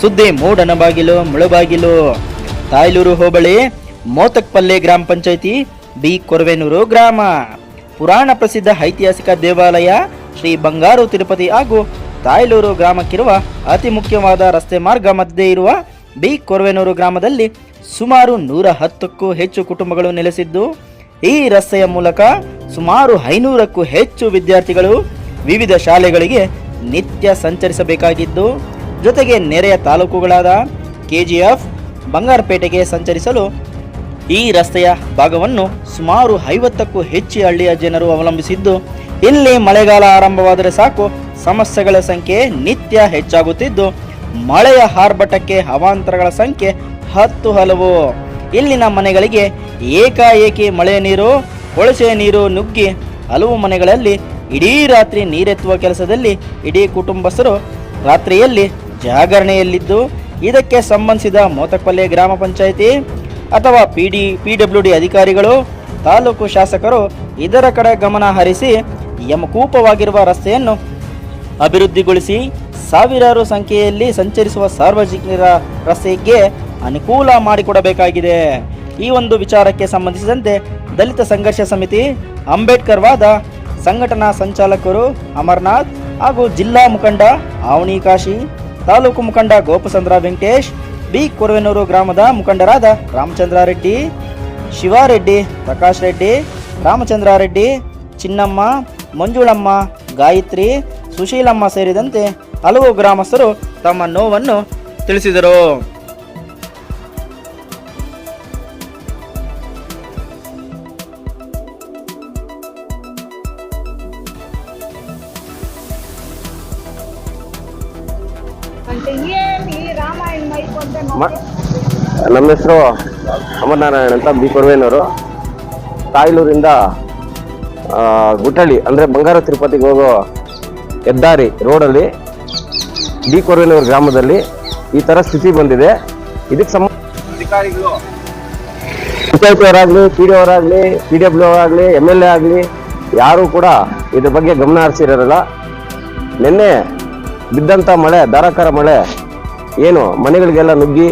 ಸುದ್ದಿ ಮೂಡನ ಬಾಗಿಲು ಮುಳಬಾಗಿಲು. ತಾಯ್ಲೂರು ಹೋಬಳಿ, ಮೋತಕ್ಪಲ್ಲೆ ಗ್ರಾಮ ಪಂಚಾಯಿತಿ, ಬಿ ಕೊರವೆನೂರು ಗ್ರಾಮ. ಪುರಾಣ ಪ್ರಸಿದ್ಧ ಐತಿಹಾಸಿಕ ದೇವಾಲಯ, ಶ್ರೀ ಬಂಗಾರು ತಿರುಪತಿ ಹಾಗೂ ತಾಯ್ಲೂರು ಗ್ರಾಮಕ್ಕಿರುವ ಅತಿ ಮುಖ್ಯವಾದ ರಸ್ತೆ ಮಾರ್ಗ ಮಧ್ಯೆ ಇರುವ ಬಿ ಕೊರವೆನೂರು ಗ್ರಾಮದಲ್ಲಿ ಸುಮಾರು ನೂರ ಹತ್ತಕ್ಕೂ ಹೆಚ್ಚು ಕುಟುಂಬಗಳು ನೆಲೆಸಿದ್ದು, ಈ ರಸ್ತೆಯ ಮೂಲಕ ಸುಮಾರು ಐನೂರಕ್ಕೂ ಹೆಚ್ಚು ವಿದ್ಯಾರ್ಥಿಗಳು ವಿವಿಧ ಶಾಲೆಗಳಿಗೆ ನಿತ್ಯ ಸಂಚರಿಸಬೇಕಾಗಿದ್ದು ಜೊತೆಗೆ ನೆರೆಯ ತಾಲೂಕುಗಳಾದ ಕೆಜಿಎಫ್, ಬಂಗಾರಪೇಟೆಗೆ ಸಂಚರಿಸಲು ಈ ರಸ್ತೆಯ ಭಾಗವನ್ನು ಸುಮಾರು ಐವತ್ತಕ್ಕೂ ಹೆಚ್ಚು ಹಳ್ಳಿಯ ಜನರು ಅವಲಂಬಿಸಿದ್ದು, ಇಲ್ಲಿ ಮಳೆಗಾಲ ಆರಂಭವಾದರೆ ಸಾಕು, ಸಮಸ್ಯೆಗಳ ಸಂಖ್ಯೆ ನಿತ್ಯ ಹೆಚ್ಚಾಗುತ್ತಿದ್ದು, ಮಳೆಯ ಆರ್ಭಟಕ್ಕೆ ಅವಾಂತರಗಳ ಸಂಖ್ಯೆ ಹತ್ತು ಹಲವು. ಇಲ್ಲಿನ ಮನೆಗಳಿಗೆ ಏಕಾಏಕಿ ಮಳೆ ನೀರು ಕೊಳಸೆ ನೀರು ನುಗ್ಗಿ ಹಲವು ಮನೆಗಳಲ್ಲಿ ಇಡೀ ರಾತ್ರಿ ನೀರೆತ್ತುವ ಕೆಲಸದಲ್ಲಿ ಇಡೀ ಕುಟುಂಬಸ್ಥರು ರಾತ್ರಿಯಲ್ಲಿ ಜಾಗರಣೆಯಲ್ಲಿದ್ದು, ಇದಕ್ಕೆ ಸಂಬಂಧಿಸಿದ ಮೋತಕಪಲ್ಲೆ ಗ್ರಾಮ ಪಂಚಾಯಿತಿ ಅಥವಾ P D P W D ಅಧಿಕಾರಿಗಳು, ತಾಲೂಕು ಶಾಸಕರು ಇದರ ಕಡೆ ಗಮನ ಹರಿಸಿ ಯಮಕೂಪವಾಗಿರುವ ರಸ್ತೆಯನ್ನು ಅಭಿವೃದ್ಧಿಗೊಳಿಸಿ ಸಾವಿರಾರು ಸಂಖ್ಯೆಯಲ್ಲಿ ಸಂಚರಿಸುವ ಸಾರ್ವಜನಿಕರ ರಸ್ತೆಗೆ ಅನುಕೂಲ ಮಾಡಿಕೊಡಬೇಕಾಗಿದೆ. ಈ ಒಂದು ವಿಚಾರಕ್ಕೆ ಸಂಬಂಧಿಸಿದಂತೆ ದಲಿತ ಸಂಘರ್ಷ ಸಮಿತಿ, ಅಂಬೇಡ್ಕರ್ ವಾದ, ಸಂಘಟನಾ ಸಂಚಾಲಕರು ಅಮರ್ನಾಥ್ ಹಾಗೂ ಜಿಲ್ಲಾ ಮುಖಂಡ ಆವಣಿ ಕಾಶಿ ತಾಲೂಕು ಮುಖಂಡ ಗೋಪಸಂದ್ರ ವೆಂಕಟೇಶ್ ಬಿ ಕೊರವೆನೂರು ಗ್ರಾಮದ ಮುಖಂಡರಾದ ರಾಮಚಂದ್ರ ರೆಡ್ಡಿ, ಶಿವಾರೆಡ್ಡಿ, ಪ್ರಕಾಶ್ ರೆಡ್ಡಿ, ರಾಮಚಂದ್ರ ರೆಡ್ಡಿ, ಚಿನ್ನಮ್ಮ, ಮಂಜುಳಮ್ಮ, ಗಾಯತ್ರಿ, ಸುಶೀಲಮ್ಮ ಸೇರಿದಂತೆ ಹಲವು ಗ್ರಾಮಸ್ಥರು ತಮ್ಮ ನೋವನ್ನು ತಿಳಿಸಿದರು. ನಮ್ಮ ಹೆಸರು ಅಮರನಾರಾಯಣ ಅಂತ ಬಿ ಕೊರವೇನವರು ತಾಯ್ಲೂರಿಂದ ಗುಟ್ಟಳ್ಳಿ ಅಂದರೆ ಬಂಗಾರ ತಿರುಪತಿಗೆ ಹೋಗೋ ಹೆದ್ದಾರಿ ರೋಡಲ್ಲಿ ಬಿ ಕೊರವೇನೂರು ಗ್ರಾಮದಲ್ಲಿ ಈ ಥರ ಸ್ಥಿತಿ ಬಂದಿದೆ. ಇದಕ್ಕೆ ಸಂಬಂಧ ಅಧಿಕಾರಿಗಳು. ಪಂಚಾಯತಿಯವರಾಗಲಿ ಪಿ ಡಿ ಅವರಾಗಲಿ ಪಿ ಡಬ್ಲ್ಯೂ ಆಗಲಿ ಎಂ ಎಲ್ ಎ ಆಗಲಿ ಯಾರೂ ಕೂಡ ಇದ್ರ ಬಗ್ಗೆ ಗಮನ ಹರಿಸಿರೋಲ್ಲ. ನಿನ್ನೆ ಬಿದ್ದಂಥ ಮಳೆ ಧಾರಾಕಾರ ಮಳೆ ಏನು ಮನೆಗಳಿಗೆಲ್ಲ ನುಗ್ಗಿ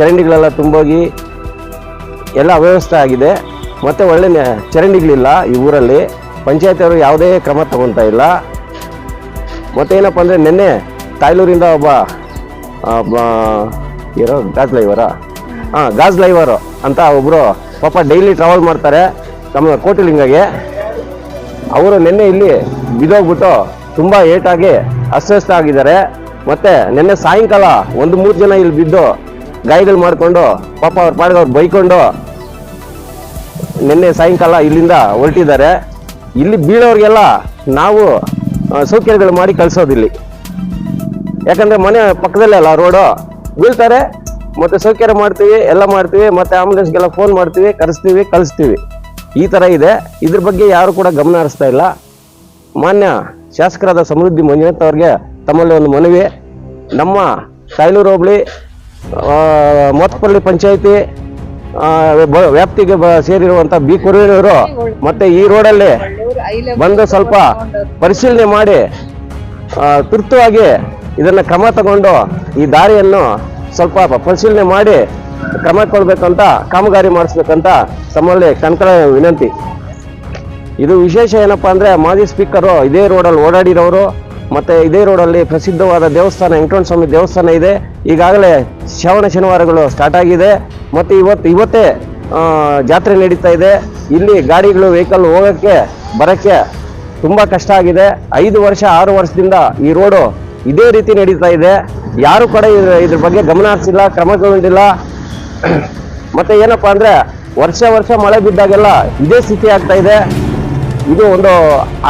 ಚರಂಡಿಗಳೆಲ್ಲ ತುಂಬೋಗಿ ಎಲ್ಲ ಅವ್ಯವಸ್ಥೆ ಆಗಿದೆ. ಮತ್ತು ಒಳ್ಳೆ ಚರಂಡಿಗಳಿಲ್ಲ ಈ ಊರಲ್ಲಿ. ಪಂಚಾಯತಿಯವರು ಯಾವುದೇ ಕ್ರಮ ತಗೊತಾ ಇಲ್ಲ. ಮತ್ತೇನಪ್ಪ ಅಂದರೆ ನಿನ್ನೆ ತಾಯ್ಲೂರಿಂದ ಒಬ್ಬ ಇರೋ ಗಾಜ್ ಲೈವರ ಹಾಂ, ಗಾಜ್ ಲೈವರು ಅಂತ ಒಬ್ಬರು ಪಾಪ ಡೈಲಿ ಟ್ರಾವೆಲ್ ಮಾಡ್ತಾರೆ ನಮ್ಮ ಕೋಟಿಲಿಂಗಗೆ. ಅವರು ನಿನ್ನೆ ಇಲ್ಲಿ ಬಿದ್ದೋಗ್ಬಿಟ್ಟು ತುಂಬ ಏಟಾಗಿ ಅಸ್ವಸ್ಥ ಆಗಿದ್ದಾರೆ. ಮತ್ತು ನಿನ್ನೆ ಸಾಯಂಕಾಲ ಒಂದು ಮೂರು ಜನ ಇಲ್ಲಿ ಬಿದ್ದು ಗಾಯಗಳು ಮಾಡಿಕೊಂಡು ಪಾಪ ಅವ್ರ ಪಾಡಿಗೆ ಅವ್ರು ಬೈಕೊಂಡು ನಿನ್ನೆ ಸಾಯಂಕಾಲ ಇಲ್ಲಿಂದ ಹೊರಟಿದ್ದಾರೆ. ಇಲ್ಲಿ ಬೀಳೋರಿಗೆಲ್ಲ ನಾವು ಸೌಕರ್ಯಗಳು ಮಾಡಿ ಕಳಿಸೋದಿಲ್ಲಿ. ಯಾಕಂದರೆ ಮನೆ ಪಕ್ಕದಲ್ಲೇ ಅಲ್ಲ ರೋಡು ಬೀಳ್ತಾರೆ, ಮತ್ತು ಸೌಕರ್ಯ ಮಾಡ್ತೀವಿ, ಎಲ್ಲ ಮಾಡ್ತೀವಿ, ಮತ್ತು ಆಂಬುಲೆನ್ಸ್ಗೆಲ್ಲ ಫೋನ್ ಮಾಡ್ತೀವಿ, ಕರೆಸ್ತೀವಿ, ಕಳಿಸ್ತೀವಿ. ಈ ಥರ ಇದೆ. ಇದ್ರ ಬಗ್ಗೆ ಯಾರು ಕೂಡ ಗಮನ ಹರಿಸ್ತಾ ಇಲ್ಲ. ಮಾನ್ಯ ಶಾಸಕರಾದ ಸಮೃದ್ಧಿ ಮಂಜುನಾಥ್ ಅವ್ರಿಗೆ ತಮ್ಮಲ್ಲಿ ಒಂದು ಮನವಿ. ನಮ್ಮ ಸಾಯಲೂರು ಹೋಬಳಿ ಮೋತ್ಪಲ್ಲಿ ಪಂಚಾಯಿತಿ ವ್ಯಾಪ್ತಿಗೆ ಸೇರಿರುವಂತ ಬಿ ಕುರುವಿನವರು ಮತ್ತೆ ಈ ರೋಡಲ್ಲಿ ಬಂದು ಸ್ವಲ್ಪ ಪರಿಶೀಲನೆ ಮಾಡಿ ತುರ್ತುವಾಗಿ ಇದನ್ನ ಕ್ರಮ ತಗೊಂಡು ಈ ದಾರಿಯನ್ನು ಸ್ವಲ್ಪ ಪರಿಶೀಲನೆ ಮಾಡಿ ಕ್ರಮ ಕೊಡ್ಬೇಕಂತ, ಕಾಮಗಾರಿ ಮಾಡಿಸ್ಬೇಕಂತ ತಮ್ಮಲ್ಲಿ ಕಣ್ಕಳ ವಿನಂತಿ. ಇದು ವಿಶೇಷ ಏನಪ್ಪಾ ಅಂದ್ರೆ ಮಾಜಿ ಸ್ಪೀಕರು ಇದೇ ರೋಡಲ್ಲಿ ಓಡಾಡಿರೋರು. ಮತ್ತೆ ಇದೇ ರೋಡಲ್ಲಿ ಪ್ರಸಿದ್ಧವಾದ ದೇವಸ್ಥಾನ ವೆಂಕಟರಮಣ ಸ್ವಾಮಿ ದೇವಸ್ಥಾನ ಇದೆ. ಈಗಾಗಲೇ ಶ್ರಾವಣ ಶನಿವಾರಗಳು ಸ್ಟಾರ್ಟ್ ಆಗಿದೆ. ಮತ್ತೆ ಇವತ್ತು, ಇವತ್ತೇ ಜಾತ್ರೆ ನಡೀತಾ ಇದೆ. ಇಲ್ಲಿ ಗಾಡಿಗಳು ವೆಹಿಕಲ್ ಹೋಗಕ್ಕೆ, ಬರಕ್ಕೆ ತುಂಬಾ ಕಷ್ಟ ಆಗಿದೆ. ಐದು ವರ್ಷ, ಆರು ವರ್ಷದಿಂದ ಈ ರೋಡು ಇದೇ ರೀತಿ ನಡೀತಾ ಇದೆ. ಯಾರು ಕೂಡ ಇದ್ರ ಇದ್ರ ಬಗ್ಗೆ ಗಮನ ಹರಿಸಿಲ್ಲ, ಕ್ರಮ ತಗೊಂಡಿಲ್ಲ ಮತ್ತೆ ಏನಪ್ಪಾ ಅಂದ್ರೆ, ವರ್ಷ ವರ್ಷ ಮಳೆ ಬಿದ್ದಾಗೆಲ್ಲ ಇದೇ ಸ್ಥಿತಿ ಆಗ್ತಾ ಇದೆ. ಇದು ಒಂದು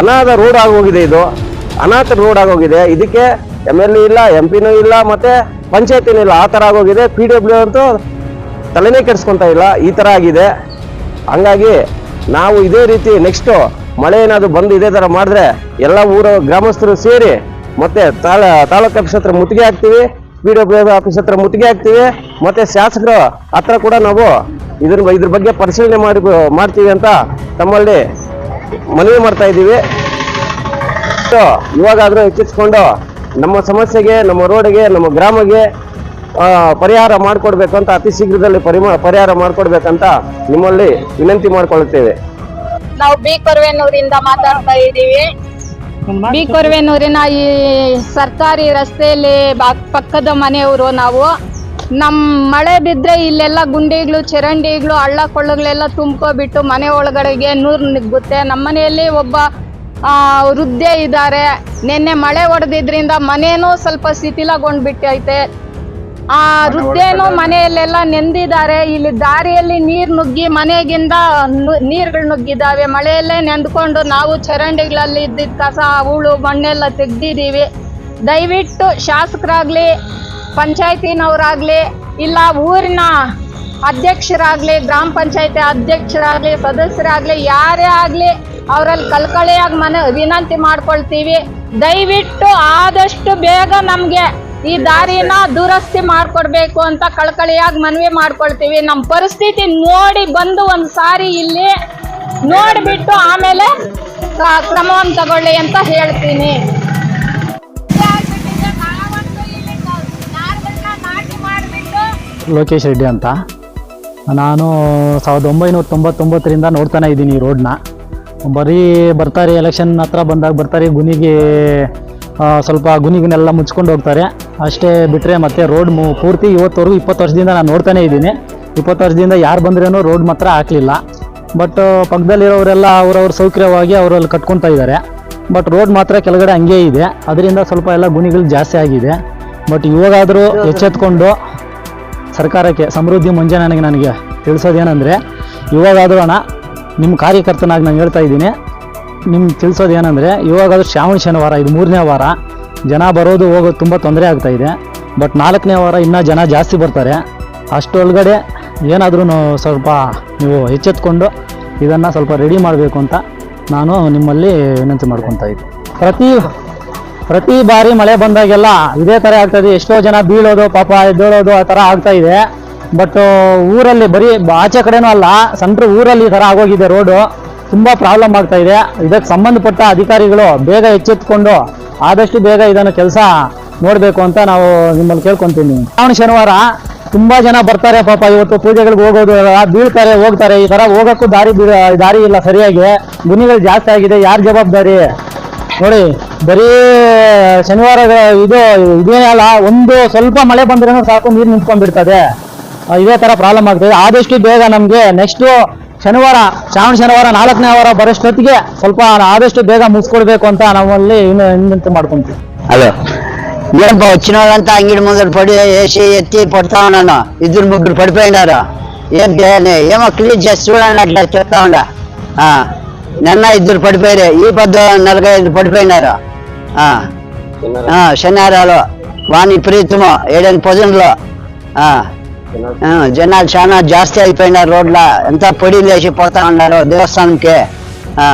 ಅನಾದ ರೋಡ್ ಆಗೋಗಿದೆ ಇದು. ಅನಾಥ ರೋಡ್ ಆಗೋಗಿದೆ. ಇದಕ್ಕೆ ಎಂ ಎಲ್ ಇಲ್ಲ ಎಂ ಪಿನೂ ಇಲ್ಲ, ಮತ್ತೆ ಪಂಚಾಯತಿನಿಲ್ಲ ಆ ಥರ ಆಗೋಗಿದೆ. ಪಿ ಡಬ್ಲ್ಯೂ ಅಂತೂ ತಲೆನೇ ಕೆಡಿಸ್ಕೊಂತ ಇಲ್ಲ. ಈ ಥರ ಆಗಿದೆ. ಹಂಗಾಗಿ ನಾವು ಇದೇ ರೀತಿ ನೆಕ್ಸ್ಟು ಮಳೆ ಏನಾದರೂ ಬಂದು ಇದೇ ಥರ ಮಾಡಿದ್ರೆ ಎಲ್ಲ ಊರ ಗ್ರಾಮಸ್ಥರು ಸೇರಿ ಮತ್ತೆ ತಾಲ ತಾಲೂಕು ಆಫೀಸ್ ಹತ್ರ ಮುತ್ತಿಗೆ ಹಾಕ್ತೀವಿ. ಪಿ ಡಬ್ಲ್ಯೂ ಆಫೀಸ್ ಹತ್ರ ಮುತ್ತಿಗೆ ಹಾಕ್ತೀವಿ. ಮತ್ತೆ ಶಾಸಕರು ಹತ್ರ ಕೂಡ ನಾವು ಇದ್ರ ಇದ್ರ ಬಗ್ಗೆ ಪರಿಶೀಲನೆ ಮಾಡಿ, ಮಾಡ್ತೀವಿ ಅಂತ ತಮ್ಮಲ್ಲಿ ಮನವಿ ಮಾಡ್ತಾ ಇದ್ದೀವಿ. ಇವಾಗಾದ್ರೂ ಹೆಚ್ಚಿಸ್ಕೊಂಡು ನಮ್ಮ ಸಮಸ್ಯೆಗೆ, ನಮ್ಮ ರೋಡಿಗೆ, ನಮ್ಮ ಗ್ರಾಮಗೆ ಪರಿಹಾರ ಮಾಡಿಕೊಡ್ಬೇಕು ಅಂತ, ಅತಿ ಶೀಘ್ರದಲ್ಲಿ ಪರಿಹಾರ ಮಾಡಿಕೊಡ್ಬೇಕಂತ ನಿಮ್ಮಲ್ಲಿ ವಿನಂತಿ ಮಾಡಿಕೊಳ್ಳುತ್ತೇವೆ ನಾವು ಬಿ ಕೊರವೇನೂರಿಂದ ಮಾತಾಡ್ತಾ ಇದ್ದೀವಿ. ಬಿ ಕೊರವೇನೂರಿನ ಈ ಸರ್ಕಾರಿ ರಸ್ತೆಯಲ್ಲಿ ಪಕ್ಕದ ಮನೆಯವರು ನಾವು. ನಮ್ಮ ಮಳೆ ಬಿದ್ದರೆ ಇಲ್ಲೆಲ್ಲ ಗುಂಡಿಗಳು, ಚರಂಡಿಗಳು ಹಳ್ಳ ಕೊಳ್ಳಗಳೆಲ್ಲ ತುಂಬ್ಕೊಬಿಟ್ಟು ಮನೆ ಒಳಗಡೆಗೆ ನೂರು ನುಗ್ಗುತ್ತೆ. ನಮ್ಮ ಮನೆಯಲ್ಲಿ ಒಬ್ಬ ವೃದ್ಧೆ ಇದ್ದಾರೆ. ನಿನ್ನೆ ಮಳೆ ಹೊಡೆದಿದ್ರಿಂದ ಮನೇನೂ ಸ್ವಲ್ಪ ಶಿಥಿಲಗೊಂಡ್ಬಿಟ್ಟೈತೆ. ಆ ವೃದ್ಧೇನು ಮನೆಯಲ್ಲೆಲ್ಲ ನೆಂದಿದ್ದಾರೆ. ಇಲ್ಲಿ ದಾರಿಯಲ್ಲಿ ನೀರು ನುಗ್ಗಿ ಮನೆಗಿಂದ ನೀರ್ಗಳು ನುಗ್ಗಿದ್ದಾವೆ ಮಳೆಯಲ್ಲೇ ನೆಂದ್ಕೊಂಡು ನಾವು ಚರಂಡಿಗಳಲ್ಲಿ ಇದ್ದಿದ್ದ ಕಸ ಹೂಳು ಮಣ್ಣೆಲ್ಲ ತೆಗ್ದಿದ್ದೀವಿ. ದಯವಿಟ್ಟು ಶಾಸಕರಾಗ್ಲಿ ಪಂಚಾಯತಿನವರಾಗ್ಲಿ ಇಲ್ಲ ಊರಿನ ಅಧ್ಯಕ್ಷರಾಗ್ಲಿ ಗ್ರಾಮ ಪಂಚಾಯತಿ ಅಧ್ಯಕ್ಷರಾಗ್ಲಿ ಸದಸ್ಯರಾಗ್ಲಿ ಯಾರೇ ಆಗ್ಲಿ ಅವರಲ್ಲಿ ಕಳ್ಕಳಿಯಾಗಿ ಮನ ವಿನಂತಿ ಮಾಡ್ಕೊಳ್ತೀವಿ. ದಯವಿಟ್ಟು ಆದಷ್ಟು ಬೇಗ ನಮಗೆ ಈ ದಾರಿನ ದುರಸ್ತಿ ಮಾಡ್ಕೊಡ್ಬೇಕು ಅಂತ ಕಳ್ಕಳಿಯಾಗಿ ಮನವಿ ಮಾಡ್ಕೊಳ್ತೀವಿ. ನಮ್ಮ ಪರಿಸ್ಥಿತಿ ನೋಡಿ ಬಂದು ಒಂದು ಸಾರಿ ಇಲ್ಲಿ ನೋಡಿಬಿಟ್ಟು ಆಮೇಲೆ ಕ್ರಮವನ್ನು ತಗೊಳ್ಳಿ ಅಂತ ಹೇಳ್ತೀನಿ. ಲೋಕೇಶ್ ರೆಡ್ಡಿ ಅಂತ. ನಾನು ಸಾವಿರದ ಒಂಬೈನೂರ ತೊಂಬತ್ತೊಂಬತ್ತರಿಂದ ನೋಡ್ತಾನೆ ಇದ್ದೀನಿ ಈ ರೋಡ್ನ. ಬರೀ ಬರ್ತಾರೆ ಎಲೆಕ್ಷನ್ ಹತ್ರ ಬಂದಾಗ ಬರ್ತಾರೆ, ಗುನಿಗೆ ಸ್ವಲ್ಪ ಗುಣಿಗನ್ನೆಲ್ಲ ಮುಚ್ಕೊಂಡು ಹೋಗ್ತಾರೆ. ಅಷ್ಟೇ ಬಿಟ್ಟರೆ ಮತ್ತೆ ರೋಡ್ ಮು, ಪೂರ್ತಿ ಇವತ್ತವರೆಗೂ ಇಪ್ಪತ್ತು ವರ್ಷದಿಂದ ನಾನು ನೋಡ್ತಾನೆ ಇದ್ದೀನಿ. ಇಪ್ಪತ್ತು ವರ್ಷದಿಂದ ಯಾರು ಬಂದ್ರೇನು ರೋಡ್ ಮಾತ್ರ ಹಾಕಲಿಲ್ಲ. ಬಟ್ ಪಕ್ಕದಲ್ಲಿರೋರೆಲ್ಲ ಅವ್ರವ್ರ ಸೌಕರ್ಯವಾಗಿ ಅವರಲ್ಲಿ ಕಟ್ಕೊತಾ ಇದ್ದಾರೆ. ಬಟ್ ರೋಡ್ ಮಾತ್ರ ಕೆಳಗಡೆ ಹಂಗೆ ಇದೆ. ಅದರಿಂದ ಸ್ವಲ್ಪ ಎಲ್ಲ ಗುಣಿಗಳು ಜಾಸ್ತಿ ಆಗಿದೆ. ಬಟ್ ಇವಾಗಾದರೂ ಎಚ್ಚೆತ್ಕೊಂಡು ಸರ್ಕಾರಕ್ಕೆ ಸಮೃದ್ಧಿ ಮುಂಜಾನೆ ನನಗೆ ತಿಳಿಸೋದೇನೆಂದರೆ, ಇವಾಗಾದರೂ ಅಣ್ಣ ನಿಮ್ಮ ಕಾರ್ಯಕರ್ತನಾಗಿ ನಾನು ಹೇಳ್ತಾ ಇದ್ದೀನಿ ನಿಮ್ಗೆ ತಿಳಿಸೋದೇನೆಂದರೆ ಇವಾಗಾದರೂ ಶ್ರಾವಣ ಶನಿವಾರ, ಇದು ಮೂರನೇ ವಾರ, ಜನ ಬರೋದು ಹೋಗೋದು ತುಂಬ ತೊಂದರೆ ಆಗ್ತಾ ಇದೆ. ಬಟ್ ನಾಲ್ಕನೇ ವಾರ ಇನ್ನೂ ಜನ ಜಾಸ್ತಿ ಬರ್ತಾರೆ. ಅಷ್ಟರೊಳಗಡೆ ಏನಾದ್ರೂ ಸ್ವಲ್ಪ ನೀವು ಎಚ್ಚೆತ್ಕೊಂಡು ಇದನ್ನು ಸ್ವಲ್ಪ ರೆಡಿ ಮಾಡಬೇಕು ಅಂತ ನಾನು ನಿಮ್ಮಲ್ಲಿ ವಿನಂತಿ ಮಾಡ್ಕೊತಾ ಇದ್ದೀನಿ ಪ್ರತಿ ಪ್ರತಿ ಬಾರಿ ಮಳೆ ಬಂದಾಗೆಲ್ಲ ಇದೇ ಥರ ಆಗ್ತಾಯಿದೆ ಎಷ್ಟೋ ಜನ ಬೀಳೋದು, ಪಾಪ ಎದ್ದೇಳೋದು ಆ ಥರ ಆಗ್ತಾ ಇದೆ. ಬಟ್ ಊರಲ್ಲಿ ಬರೀ ಆಚೆ ಕಡೆನೂ ಅಲ್ಲ ಸೆಂಟ್ರ್ ಊರಲ್ಲಿ ಈ ಥರ ಆಗೋಗಿದೆ ರೋಡು ತುಂಬ ಪ್ರಾಬ್ಲಮ್ ಆಗ್ತಾ ಇದೆ. ಇದಕ್ಕೆ ಸಂಬಂಧಪಟ್ಟ ಅಧಿಕಾರಿಗಳು ಬೇಗ ಎಚ್ಚೆತ್ಕೊಂಡು ಆದಷ್ಟು ಬೇಗ ಇದನ್ನು ಕೆಲಸ ನೋಡಬೇಕು ಅಂತ ನಾವು ನಿಮ್ಮಲ್ಲಿ ಕೇಳ್ಕೊತೀನಿ. ಶ್ರಾವಣ, ಶನಿವಾರ ತುಂಬ ಜನ ಬರ್ತಾರೆ ಪಾಪ. ಇವತ್ತು ಪೂಜೆಗಳಿಗೆ ಹೋಗೋದು, ಬೀಳ್ತಾರೆ, ಹೋಗ್ತಾರೆ. ಈ ಥರ ಹೋಗೋಕ್ಕೂ ದಾರಿ ದಾರಿ ಇಲ್ಲ ಸರಿಯಾಗಿ. ಗುಣಿಗಳು ಜಾಸ್ತಿ ಆಗಿದೆ. ಯಾರ ಜವಾಬ್ದಾರಿ? ನೋಡಿ, ಬರೀ ಶನಿವಾರ ಇದು ಇದೇ ಅಲ್ಲ, ಒಂದು ಸ್ವಲ್ಪ ಮಳೆ ಬಂದ್ರೂ ಸಾಕು, ನೀರು ನಿಂತ್ಕೊಂಡ್ಬಿಡ್ತದೆ. ಇದೇ ತರ ಪ್ರಾಬ್ಲಮ್ ಆಗ್ತದೆ ಆದಷ್ಟು ಬೇಗ ನಮಗೆ ನೆಕ್ಸ್ಟ್ ಶನಿವಾರ ಶ್ರಾವಣ ಶನಿವಾರ ನಾಲ್ಕನೇ ವಾರ ಬರೋಷ್ಟೊತ್ತಿಗೆ ಸ್ವಲ್ಪ ಆದಷ್ಟು ಬೇಗ ಮುಗಿಸ್ಕೊಡ್ಬೇಕು ಅಂತ ನಾವಲ್ಲಿ ಇನ್ನು ವಿನಂತಿ ಮಾಡ್ಕೊಂತೀವಿ హలో ఏంపా వచ్చిన వాళ్ళంతా అంగిడి ముందర పడి వేసి ఎత్తి పడతా ఉన్నాను ఇద్దరు ముగ్గురు పడిపోయినారు ఏం చేయాలి ఏమో క్లీన్ చేసి చూడండి అట్లా చెప్తా ఉండా ఆ, నిన్న ఇద్దరు పడిపోయారు ఈ పెద్ద నలభై ఐదు పడిపోయినారు ఆ, ఆ, శనివారాలు వాని విపరీతము ఏడెనిమిది పొజన్లో ఆ, ఆ, జనాలు చాలా జాస్తి అయిపోయినారు రోడ్ల ఎంత పొడి లేచి పోతా ఉన్నారు దేవస్థానంకి ఆ.